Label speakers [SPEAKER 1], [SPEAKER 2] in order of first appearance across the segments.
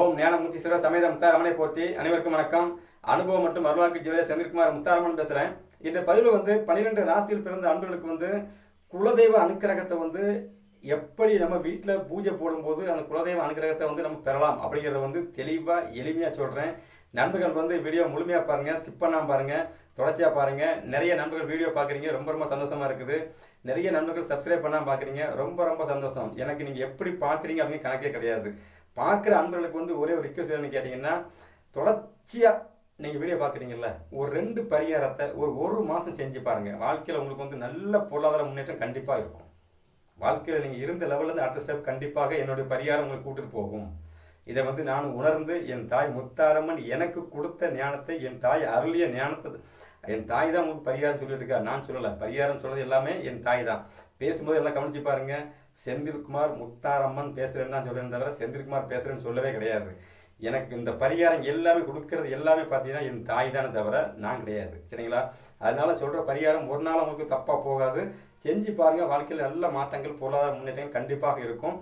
[SPEAKER 1] ஓம் ஞானமூர்த்தி சிவ சமேத முத்தாரமனை போற்றி. அனைவருக்கும் வணக்கம். அனுபவம் மற்றும் அருள்வாக்கு ஜோதிய செந்தில்குமார் முத்தாரமன் பேசுகிறேன் இந்த பதிவில் வந்து பன்னிரெண்டு ராசியில் பிறந்த அன்புகளுக்கு வந்து குலதெய்வ அனுக்கிரகத்தை வந்து எப்படி நம்ம வீட்டில் பூஜை போடும்போது அந்த குலதெய்வ அனுக்கிரகத்தை வந்து நம்ம பெறலாம் அப்படிங்கிறத வந்து தெளிவாக எளிமையாக சொல்கிறேன் நண்பர்கள் வந்து வீடியோ முழுமையாக பாருங்கள் ஸ்கிப் பண்ணாம பாருங்கள் தொடர்ச்சியாக பாருங்கள் நிறைய நண்பர்கள் வீடியோ பார்க்குறீங்க ரொம்ப ரொம்ப சந்தோஷமாக இருக்குது. நிறைய நண்பர்கள் சப்ஸ்கிரைப் பண்ணாம பார்க்குறீங்க ரொம்ப ரொம்ப சந்தோஷம். எனக்கு நீங்கள் எப்படி பார்க்குறீங்க அப்படின்னு கணக்கே கிடையாது. பார்க்குற அன்பர்களுக்கு வந்து ஒரே ஒரு ரிக்வஸ்ட் என்னன்னு கேட்டிங்கன்னா தொடர்ச்சியாக நீங்கள் வீடியோ பார்க்குறீங்கல்ல ஒரு ரெண்டு பரிகாரத்தை ஒரு ஒரு மாதம் செஞ்சு பாருங்கள் வாழ்க்கையில் உங்களுக்கு வந்து நல்ல பொருளாதார முன்னேற்றம் கண்டிப்பாக இருக்கும். வாழ்க்கையில் நீங்கள் இருந்த லெவல்லேருந்து அடுத்த ஸ்டெப் கண்டிப்பாக என்னுடைய பரிகாரம் உங்களை கூட்டிட்டு போகும். இதை வந்து நான் உணர்ந்து என் தாய் முத்தாரம்மன் எனக்கு கொடுத்த ஞானத்தை என் தாய் அருளிய ஞானத்தை என் தாய் தான் உங்களுக்கு பரிகாரம் சொல்லிட்டு இருக்கா? நான் சொல்லலை. பரிகாரம் சொல்றது எல்லாமே என் தாய் தான். பேசும்போது எல்லாம் கவனிச்சு பாருங்க. செந்தில்குமார் முத்தாரம்மன் பேசுறேன்னு தான் சொல்றேன் தவிர செந்தில்குமார் பேசுறேன்னு சொல்லவே கிடையாது. எனக்கு இந்த பரிகாரம் எல்லாமே கொடுக்கறது எல்லாமே பார்த்தீங்கன்னா என் தாய் தானே தவிர நான் கிடையாது. சரிங்களா? அதனால சொல்ற பரிகாரம் ஒரு நாள் உங்களுக்கு தப்பாக போகாது. செஞ்சு பாருங்க வாழ்க்கையில் நல்ல மாற்றங்கள் பொருளாதார முன்னேற்றங்கள் கண்டிப்பாக இருக்கும்.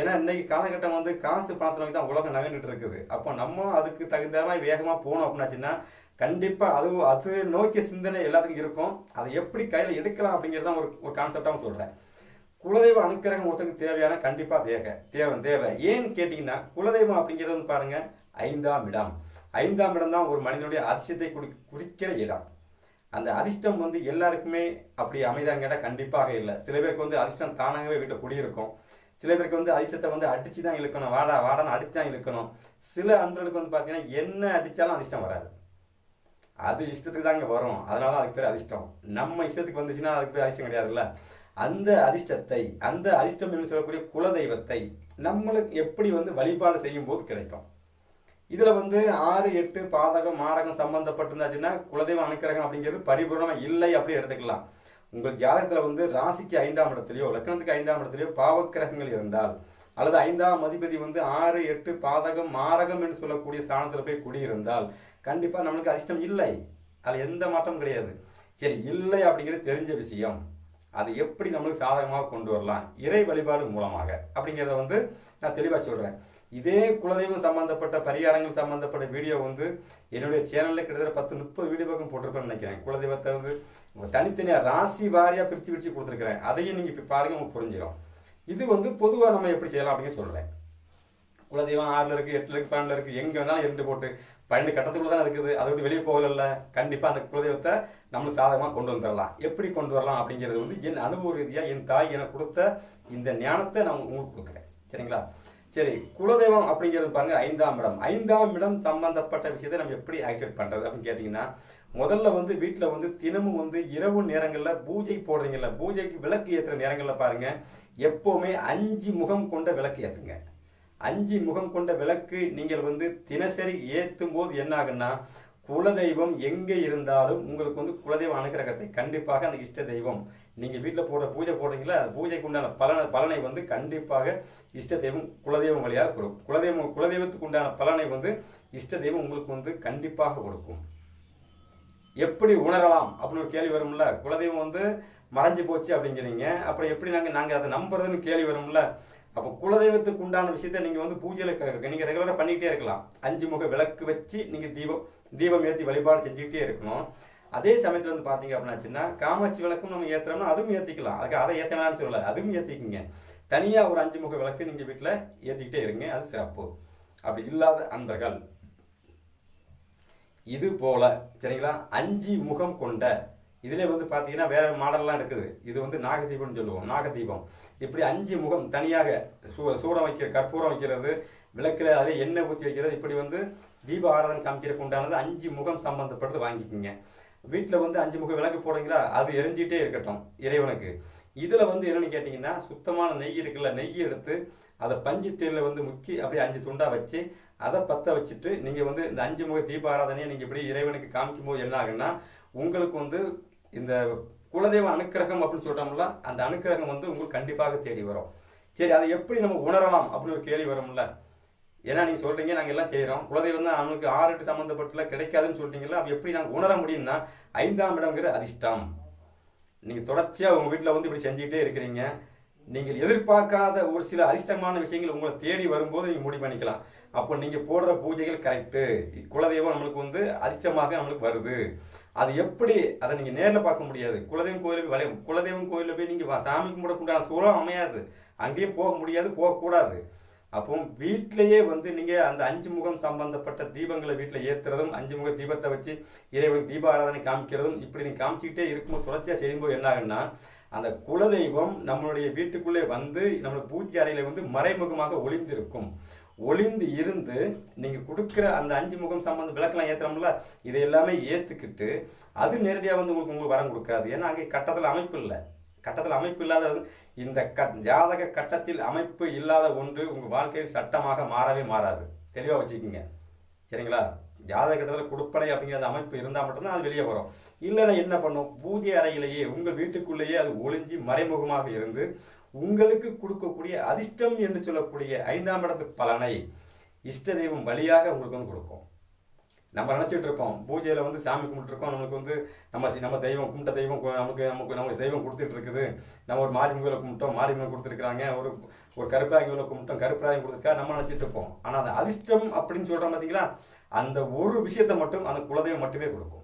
[SPEAKER 1] ஏன்னா இன்னைக்கு காலகட்டம் வந்து காசு பணத்தை நோக்கி தான் உலகம் நகர்ந்துட்டு இருக்குது. அப்போ நம்ம அதுக்கு தகுந்த மாதிரி வேகமாக போகணும் அப்படின்னாச்சுன்னா கண்டிப்பாக அது அது நோக்கிய சிந்தனை எல்லாத்துக்கும் இருக்கும். அதை எப்படி கையில் எடுக்கலாம் அப்படிங்கிறது ஒரு ஒரு கான்செப்டாகவும் சொல்கிறேன் குலதெய்வ அனுக்கிரகம் ஒருத்தருக்கு தேவையான கண்டிப்பாக தேவை தேவை தேவை. ஏன்னு கேட்டிங்கன்னா குலதெய்வம் அப்படிங்கிறது வந்து பாருங்கள் ஐந்தாம் இடம். ஐந்தாம் இடம் தான் ஒரு மனிதனுடைய அதிர்ஷ்டத்தை குடி குறிக்கிற இடம். அந்த அதிர்ஷ்டம் வந்து எல்லாருக்குமே அப்படி அமைதாங்க கேட்டால் கண்டிப்பாக இல்லை. சில பேருக்கு வந்து அதிர்ஷ்டம் தானாகவே வீட்டில் குடியிருக்கும். சில பேருக்கு வந்து அதிர்ஷ்டத்தை வந்து அடித்து தான் இழுக்கணும். வாடா வாடான்னு அடித்து தான் இழுக்கணும். சில அன்பர்களுக்கு வந்து பார்த்தீங்கன்னா என்ன அடித்தாலும் அதிர்ஷ்டம் வராது. அது இஷ்டத்துக்கு தாங்க வரும். அதனால தான் அதுக்கு பேர் அதிர்ஷ்டம். நம்ம இஷ்டத்துக்கு வந்துச்சுன்னா அதுக்கு பேர் அதிர்ஷ்டம் கிடையாதுல்ல? அந்த அதிர்ஷ்டத்தை அந்த அதிர்ஷ்டம் என்று சொல்லக்கூடிய குலதெய்வத்தை நம்மளுக்கு எப்படி வந்து வழிபாடு செய்யும் போது கிடைக்கும்? இதில் வந்து ஆறு எட்டு பாதகம் மாரகம் சம்பந்தப்பட்டிருந்தாச்சுன்னா குலதெய்வ அனுக்கிரகம் அப்படிங்கிறது பரிபூர்ணமா இல்லை அப்படி எடுத்துக்கலாம். உங்கள் ஜாதகத்தில் வந்து ராசிக்கு ஐந்தாம் இடத்துலையோ லக்னத்துக்கு ஐந்தாம் இடத்துலையோ பாவக்கிரகங்கள் இருந்தால் அல்லது ஐந்தாம் அதிபதி வந்து ஆறு எட்டு பாதகம் மாரகம் என்று சொல்லக்கூடிய ஸ்தானத்தில் போய் குடியிருந்தால் கண்டிப்பாக நம்மளுக்கு அதிர்ஷ்டம் இல்லை. அதில் எந்த மாற்றமும் கிடையாது. சரி இல்லை அப்படிங்கிறது தெரிஞ்ச விஷயம். அது எப்படி நம்மளுக்கு சாதகமாக கொண்டு வரலாம்? இறை வழிபாடு மூலமாக. அப்படிங்கிறத வந்து நான் தெளிவாக சொல்கிறேன் இதே குலதெய்வம் சம்பந்தப்பட்ட பரிகாரங்கள் சம்பந்தப்பட்ட வீடியோ வந்து என்னுடைய சேனலில் கிட்டத்தட்ட பத்து முப்பது வீடியோ பக்கம் போட்டிருப்பேன்னு நினைக்கிறேன். குலதெய்வத்தை வந்து தனித்தனியாக ராசி வாரியாக பிரித்து பிரித்து கொடுத்துருக்குறேன். அதையும் நீங்கள் இப்போ பாருங்க உங்களுக்கு புரிஞ்சிடும். இது வந்து பொதுவாக நம்ம எப்படி செய்யலாம் அப்படின்னு சொல்கிறேன் குலதெய்வம் ஆறில் இருக்குது எட்டில் இருக்குது பன்னெண்டில் இருக்குது எங்கே வேணாலும் இருந்து போட்டு பன்னெண்டு கட்டத்துக்குள்ள தான் இருக்குது. அதை விட்டு வெளியே போகல கண்டிப்பாக அந்த குலதெய்வத்தை நம்ம சாதகமாக கொண்டு வந்துடலாம் எப்படி கொண்டு வரலாம் அப்படிங்கிறது வந்து என் அனுபவ ரீதியாக என் தாய் எனக்கு கொடுத்த இந்த ஞானத்தை நான் உங்களுக்கு கொடுக்குறேன். சரிங்களா? சரி குலதெய்வம் அப்படிங்கிறது பாருங்க ஐந்தாம் இடம். ஐந்தாம் இடம் சம்பந்தப்பட்ட விஷயத்தை நம்ம எப்படி ஆக்டிவேட் பண்றது அப்படின்னு கேட்டீங்கன்னா முதல்ல வந்து வீட்டில் வந்து தினமும் வந்து இரவு நேரங்களில் பூஜை போடுறீங்கல்ல பூஜைக்கு விளக்கு ஏற்றுற நேரங்களில் பாருங்க எப்போவுமே அஞ்சு முகம் கொண்ட விளக்கு ஏற்றுங்க அஞ்சு முகம் கொண்ட விளக்கு நீங்கள் வந்து தினசரி ஏற்றும் போது என்ன ஆகுன்னா குலதெய்வம் எங்கே இருந்தாலும் உங்களுக்கு வந்து குலதெய்வம் அனுகிரகத்தை கண்டிப்பாக அந்த இஷ்ட தெய்வம். நீங்கள் வீட்டில் போடுற பூஜை போடுறீங்களா அந்த பூஜைக்கு உண்டான பலன பலனை வந்து கண்டிப்பாக இஷ்ட தெய்வம் குலதெய்வம் வழியாக கொடுக்கும். குலதெய்வம் குலதெய்வத்துக்கு உண்டான பலனை வந்து இஷ்ட தெய்வம் உங்களுக்கு வந்து கண்டிப்பாக கொடுக்கும். எப்படி உணரலாம் அப்படின்னு ஒரு கேள்வி வரும்ல. குலதெய்வம் வந்து மறைஞ்சு போச்சு அப்படிங்கிறீங்க. அப்புறம் எப்படி நாங்கள் நாங்கள் அதை நம்புறதுன்னு கேள்வி வரும்ல. அப்போ குலதெய்வத்துக்கு உண்டான விஷயத்த நீங்கள் வந்து பூஜையில் நீங்கள் ரெகுலராக பண்ணிக்கிட்டே இருக்கலாம். அஞ்சு முக விளக்கு வச்சு நீங்கள் தீபம் தீபம் ஏற்றி வழிபாடு செஞ்சுக்கிட்டே இருக்கணும். அதே சமயத்தில் வந்து பார்த்தீங்க அப்படின்னாச்சுன்னா காமாட்சி விளக்கும் நம்ம ஏற்றுறோம்னா அதுவும் ஏற்றிக்கலாம் அதுக்கு அதை ஏற்றலாம்னு சொல்லலை அதுவும் ஏற்றிக்கிங்க தனியாக ஒரு அஞ்சு முக விளக்கு நீங்கள் வீட்டில் ஏற்றிக்கிட்டே இருங்க அது சிறப்பு. அப்படி இல்லாத அன்பர்கள் இது போல சரிங்களா? அஞ்சு முகம் கொண்ட இதுல வந்து பார்த்தீங்கன்னா வேறு மாடல்லாம் இருக்குது. இது வந்து நாகதீபம்னு சொல்லுவோம். நாகதீபம். இப்படி அஞ்சு முகம் தனியாக சூ- சூடம் வைக்கிற கற்பூரம் வைக்கிறது விளக்கில் அதே எண்ணெய் ஊற்றி வைக்கிறது இப்படி வந்து தீப ஆராதனை காமிக்கிறதுக்கு உண்டானது அஞ்சு முகம் சம்மந்தப்பட்டது வாங்கிக்கிங்க. வீட்டில் வந்து அஞ்சு முகம் விளக்கு போடுறீங்களா? அது எரிஞ்சிட்டே இருக்கட்டும் இறைவனுக்கு. இதில் வந்து என்னென்னு கேட்டிங்கன்னா சுத்தமான நெய் இருக்குல்ல நெய் எடுத்து அதை பஞ்சு தேரில் வந்து முக்கி அப்படியே அஞ்சு துண்டாக வச்சு அதை பற்ற வச்சுட்டு நீங்கள் வந்து இந்த அஞ்சு முக தீபாராதனையை நீங்கள் இப்படி இறைவனுக்கு காமிக்கும் போது என்ன ஆகுன்னா உங்களுக்கு வந்து இந்த குலதெய்வ அனுக்கிரகம் அப்படின்னு சொல்றோம்ல அந்த அனுக்கிரகம் வந்து உங்களுக்கு கண்டிப்பாக தேடி வரும். சரி அதை எப்படி நம்ம உணரலாம் அப்படின்னு ஒரு கேள்வி வரும்ல? ஏன்னா நீங்க சொல்றீங்க நாங்க எல்லாம் செய்யறோம் குலதெய்வம் தான் அவனுக்கு ஆறு எட்டு கிடைக்காதுன்னு சொல்கிறீங்களா அப்ப எப்படி நாங்க உணர முடியும்னா ஐந்தாம் இடம்ங்கிற அதிர்ஷ்டம். நீங்க தொடர்ச்சியா உங்க வீட்டுல வந்து இப்படி செஞ்சுக்கிட்டே இருக்கிறீங்க. நீங்கள் எதிர்பார்க்காத ஒரு சில அதிர்ஷ்டமான விஷயங்கள் உங்களை தேடி வரும்போது நீங்க முடிவு பண்ணிக்கலாம். அப்போ நீங்க போடுற பூஜைகள் கரெக்டு குலதெய்வம் நம்மளுக்கு வந்து அதிர்ஷ்டமாக நம்மளுக்கு வருது. அது எப்படி அதை நீங்க நேர்ல பார்க்க முடியாது. குலதெய்வம் கோயிலுக்கு வளையும் குலதெய்வம் கோயிலில் போய் நீங்க சாமி கும்பிடக்கூடாது சூழலும் அமையாது. அங்கேயும் போக முடியாது போகக்கூடாது அப்போ வீட்டிலேயே வந்து நீங்க அந்த அஞ்சு முகம் சம்பந்தப்பட்ட தீபங்களை வீட்டில் ஏத்துறதும் அஞ்சு முக தீபத்தை வச்சு இறைவன் தீப ஆராதனை காமிக்கிறதும் இப்படி நீங்க காமிச்சிக்கிட்டே இருக்கும்போது தொடர்ச்சியாக செய்யும்போது என்ன ஆகுன்னா அந்த குலதெய்வம் நம்மளுடைய வீட்டுக்குள்ளே வந்து நம்மளோட பூஜை அறையில வந்து மறைமுகமாக ஒளிந்திருக்கும். ஒளிந்து இருந்து நீங்கள் கொடுக்குற அந்த அஞ்சு முகம் சம்மந்த விளக்கெல்லாம் ஏற்றுறோம்ல இதை எல்லாமே ஏற்றுக்கிட்டு அது நேரடியாக வந்து உங்களுக்கு உங்களுக்கு வரம் கொடுக்காது. ஏன்னா அங்கே கட்டத்தில் அமைப்பு இல்லை. கட்டத்தில் அமைப்பு இல்லாத இந்த கட் ஜாதக கட்டத்தில் அமைப்பு இல்லாத ஒன்று உங்கள் வாழ்க்கையில் சட்டமாக மாறவே மாறாது. தெளிவாக வச்சுக்கோங்க. சரிங்களா? ஜாதக கட்டத்தில் கொடுப்பனை அப்படிங்கிற அந்த அமைப்பு இருந்தால் மட்டும்தான் அது வெளியே வரும். இல்லைன்னா என்ன பண்ணும்? பூஜை அறையிலேயே உங்கள் வீட்டுக்குள்ளேயே அது ஒளிஞ்சி மறைமுகமாக இருந்து உங்களுக்கு கொடுக்கக்கூடிய அதிர்ஷ்டம் என்று சொல்லக்கூடிய ஐந்தாம் இடத்து பலனை இஷ்ட தெய்வம் வழியாக உங்களுக்கு வந்து கொடுக்கும். நம்ம நினச்சிட்டு இருப்போம் பூஜையில் வந்து சாமி கும்பிட்டுருக்கோம் நம்மளுக்கு வந்து நம்ம நம்ம தெய்வம் கும்பிட்ட தெய்வம் நமக்கு நமக்கு நமக்கு தெய்வம் கொடுத்துட்டு இருக்குது. நம்ம ஒரு மாரி கும்பிட்டோம் மாரிமுகம் கொடுத்துருக்குறாங்க. ஒரு ஒரு கருப்பராங்கில கும்பிட்டோம் கருப்பராயம் கொடுத்துருக்கா நம்ம நினச்சிட்டு இருப்போம். ஆனால் அந்த அதிர்ஷ்டம் அப்படின்னு சொல்கிறோம் பார்த்தீங்களா அந்த ஒரு விஷயத்தை மட்டும் அந்த குலதெய்வம் மட்டுமே கொடுக்கும்.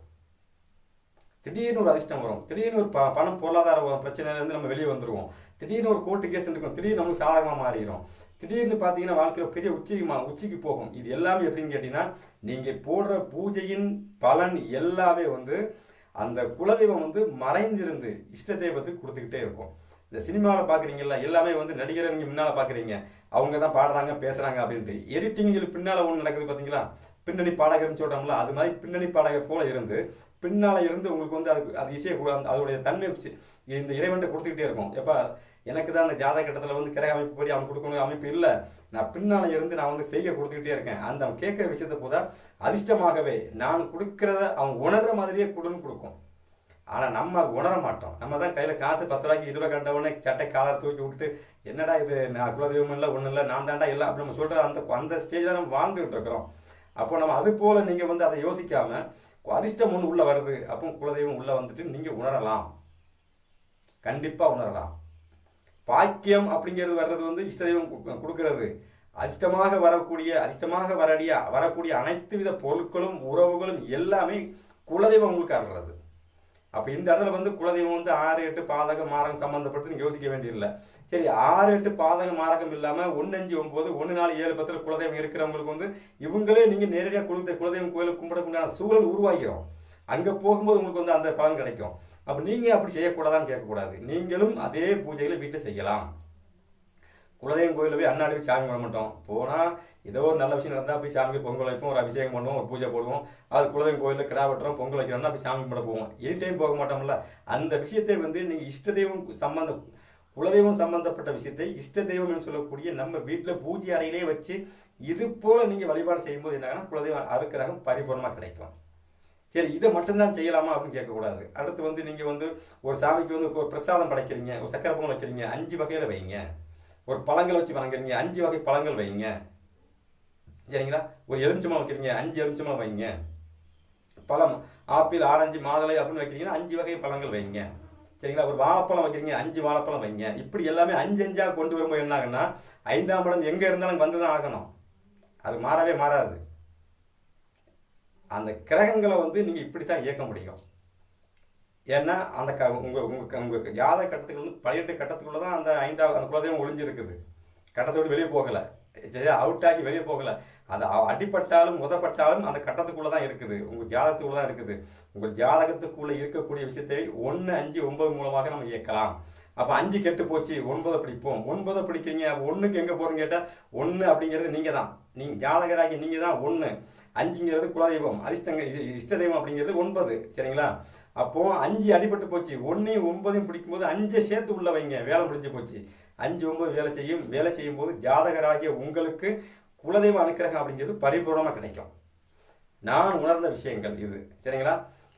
[SPEAKER 1] திடீர்னு ஒரு அதிர்ஷ்டம் வரும். திடீர்னு ஒரு ப- பணம் பொருளாதார பிரச்சனையிலேருந்து நம்ம வெளியே வந்துடுவோம் திடீர்னு ஒரு கோர்ட்டு கேஸ் இருக்கும் திடீர்னு நமக்கு சாதகமாக மாறிடும். திடீர்னு பார்த்தீங்கன்னா வாழ்க்கையில் பெரிய உச்சிக்கு உச்சிக்கு போகும். இது எல்லாமே எப்படின்னு கேட்டிங்கன்னா நீங்கள் போடுற பூஜையின் பலன் எல்லாமே வந்து அந்த குலதெய்வம் வந்து மறைந்திருந்து இஷ்ட தெய்வத்துக்கு கொடுத்துக்கிட்டே இருக்கும். இந்த சினிமாவில் பார்க்குறீங்கல்ல எல்லாமே வந்து நடிகரை நீங்கள் முன்னால் பார்க்குறீங்க அவங்க தான் பாடுறாங்க பேசுகிறாங்க அப்படின்ட்டு. எடிட்டிங்கில் பின்னால் ஒன்று நடக்குது பார்த்தீங்களா பின்னணி பாடகர்னு சொல்கிறோம்ல அது மாதிரி பின்னணி பாடகர் போல இருந்து பின்னால் இருந்து உங்களுக்கு வந்து அது அது இசையை அதோடைய தன்மை வச்சு இந்த இறைவன்ட்ட கொடுத்துக்கிட்டே இருக்கும். எப்போ எனக்கு தான் அந்த ஜாதக கட்டத்தில் வந்து கிரக அமைப்பு படி அவன் கொடுக்கணும் அமைப்பு இல்லை. நான் பின்னால் இருந்து நான் வந்து செய்ய கொடுத்துக்கிட்டே இருக்கேன். அந்த அவன் கேட்குற விஷயத்தை போதா அதிர்ஷ்டமாகவே நான் கொடுக்கறத அவன் உணர்ற மாதிரியே கொடுன்னு கொடுக்கும். ஆனால் நம்ம உணர மாட்டோம். நம்ம தான் கையில் காசு பத்து ரூபாய்க்கு இருபது கண்ட சட்டை காலர் தூக்கி விட்டு என்னடா இது நான் குலதெய்வம் இல்லை ஒன்றும் இல்லை நான் தாண்டா இல்லை அப்படி நம்ம சொல்கிற அந்த அந்த ஸ்டேஜில் நம்ம வாழ்ந்துகிட்டு இருக்கிறோம். அப்போ நம்ம அது போல நீங்கள் வந்து அதை யோசிக்காம அதிர்ஷ்டம் ஒன்று உள்ளே வருது அப்போ குலதெய்வம் உள்ளே வந்துட்டு நீங்கள் உணரலாம். கண்டிப்பாக உணரலாம். பாக்கியம் அப்படிங்கிறது வர்றது வந்து இஷ்டதெய்வம் தெய்வம் கு- அதிர்ஷ்டமாக வரக்கூடிய அதிர்ஷ்டமாக வரடிய வரக்கூடிய அனைத்து வித பொருட்களும் உறவுகளும் எல்லாமே குலதெய்வம் உங்களுக்கு அருள்றது. அப்போ இந்த இடத்துல வந்து குலதெய்வம் வந்து ஆறு எட்டு பாதகம் மாரகம் சம்மந்தப்பட்டு நீங்கள் யோசிக்க வேண்டியதில்லை. சரி ஆறு எட்டு பாதகம் மாரகம் இல்லாமல் ஒன்று அஞ்சு ஒம்பது ஒன்று நாலு ஏழு பத்தில் குலதெய்வம் இருக்கிறவங்களுக்கு வந்து இவங்களே நீங்கள் நேரடியாக குலதெய்வ குலதெய்வம் கோயிலுக்கு கும்பிடக்கூடிய சூழல் உருவாக்கிறோம் அங்கே போகும்போது உங்களுக்கு வந்து அந்த பலன் கிடைக்கும். அப்போ நீங்கள் அப்படி செய்யக்கூடாதான்னு கேட்கக்கூடாது. நீங்களும் அதே பூஜைகளை வீட்டை செய்யலாம். குலதெய்வம் கோயிலில் போய் அண்ணாடி போய் சாமி கும்பிட மாட்டோம். போனால் ஏதோ ஒரு நல்ல விஷயம் நடந்தால் போய் சாமிக்கு பொங்கல் வைப்போம் ஒரு அபிஷேகம் பண்ணுவோம் ஒரு பூஜை போடுவோம். அது குலதெய்வம் கோயிலில் கிடா வெட்டுறோம் பொங்கல் வைக்கிறோம்னா போய் சாமி கும்பிட போவோம். எனி டைம் போக மாட்டோம்ல. அந்த விஷயத்தை வந்து நீங்கள் இஷ்ட தெய்வம் சம்மந்தம் குலதெய்வம் சம்பந்தப்பட்ட விஷயத்தை இஷ்ட தெய்வம் என்று சொல்லக்கூடிய நம்ம வீட்டில் பூஜை அறையிலே வச்சு இது போல நீங்கள் வழிபாடு செய்யும்போது என்னன்னா குலதெய்வம் அறுக்கிறகம் பரிபூர்ணமாக கிடைக்கும். சரி இதை மட்டும்தான் செய்யலாமா அப்படின்னு கேட்கக்கூடாது. அடுத்து வந்து நீங்கள் வந்து ஒரு சாமிக்கு வந்து ஒரு பிரசாதம் படைக்கிறீங்க ஒரு சக்கரை பொங்கல் வைக்கிறீங்க அஞ்சு வகையில் வைங்க. ஒரு பழங்கள் வச்சு வணங்குறீங்க அஞ்சு வகை பழங்கள் வைங்க. சரிங்களா ஒரு எலுமிச்சம்பழம் வைக்கிறீங்க அஞ்சு எலுமிச்சம்பழம் வைங்க. பழம் ஆப்பிள் ஆரஞ்சு மாதுளை அப்படின்னு வைக்கிறீங்கன்னா அஞ்சு வகை பழங்கள் வைங்க. சரிங்களா? ஒரு வாழைப்பழம் வைக்கிறீங்க அஞ்சு வாழைப்பழம் வைங்க. இப்படி எல்லாமே அஞ்சு அஞ்சாக கொண்டு வரும்போது என்ன ஆகுன்னா ஐந்தாம் பழம் எங்கே இருந்தாலும் வந்து தான் ஆகணும். அது மாறவே மாறாது. அந்த கிரகங்களை வந்து நீங்கள் இப்படி தான் இயக்க முடியும். ஏன்னா அந்த க உங்கள் உங்கள் உங்கள் ஜாத கட்டத்துக்கு வந்து கட்டத்துக்குள்ளே தான் அந்த ஐந்தாவது அந்த குலதெய்வம் ஒளிஞ்சிருக்குது. கட்டத்தை விட்டு வெளியே போகலை. சரியா அவுட் ஆகி வெளியே போகல. அது அடிப்பட்டாலும் முதப்பட்டாலும் உதப்பட்டாலும் அந்த கட்டத்துக்குள்ள தான் இருக்குது. உங்கள் ஜாதகத்துக்குள்ள தான் இருக்குது. உங்கள் ஜாதகத்துக்குள்ளே இருக்கக்கூடிய விஷயத்தை ஒன்று அஞ்சு ஒன்பது மூலமாக நம்ம இயக்கலாம். அப்போ அஞ்சு கெட்டு போச்சு ஒன்பதை பிடிப்போம். ஒன்பதை பிடிக்கிறீங்க அப்போ ஒன்றுக்கு எங்கே போறோம்னு கேட்டால் ஒன்று அப்படிங்கிறது நீங்கள் தான். நீங்கள் ஜாதகராகி நீங்கள் தான் ஒன்று அஞ்சுங்கிறது குலதெய்வம் அதிர்ஷ்டங்க இஷ்ட தெய்வம் அப்படிங்கிறது ஒன்பது. சரிங்களா? அப்போது அஞ்சு அடிபட்டு போச்சு. ஒன்றையும் ஒன்பதையும் பிடிக்கும்போது அஞ்சை சேர்த்து உள்ள வைங்க. வேலை முடிஞ்சு போச்சு. அஞ்சு ஒன்பது வேலை செய்யும் வேலை செய்யும் போது ஜாதகராகிய உங்களுக்கு குலதெய்வ அனுக்கிரகம் அப்படிங்கிறது பரிபூர்ணமாக கிடைக்கும். நான் உணர்ந்த விஷயங்கள் இது. சரிங்களா?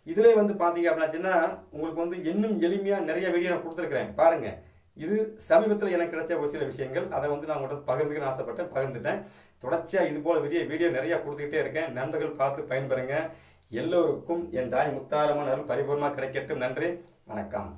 [SPEAKER 1] இதுல வந்து பாத்தீங்க அப்படின்னாச்சுன்னா உங்களுக்கு வந்து இன்னும் எளிமையா நிறைய வீடியோ நான் கொடுத்துருக்கிறேன். பாருங்க. இது சமீபத்தில் எனக்கு கிடைச்ச ஒரு சில விஷயங்கள். அதை வந்து நான் உங்கள்கிட்ட பகிர்ந்துக்கணும்னு ஆசைப்பட்டேன் பகிர்ந்துட்டேன். தொடர்ச்சியா இது போல வீடியோ வீடியோ நிறைய கொடுத்துக்கிட்டே இருக்கேன். நண்பர்கள் பார்த்து பயன்பெறுங்க. எல்லோருக்கும் என் தாய் முத்தாரமான அருள் கிடைக்கட்டும். நன்றி. வணக்கம்.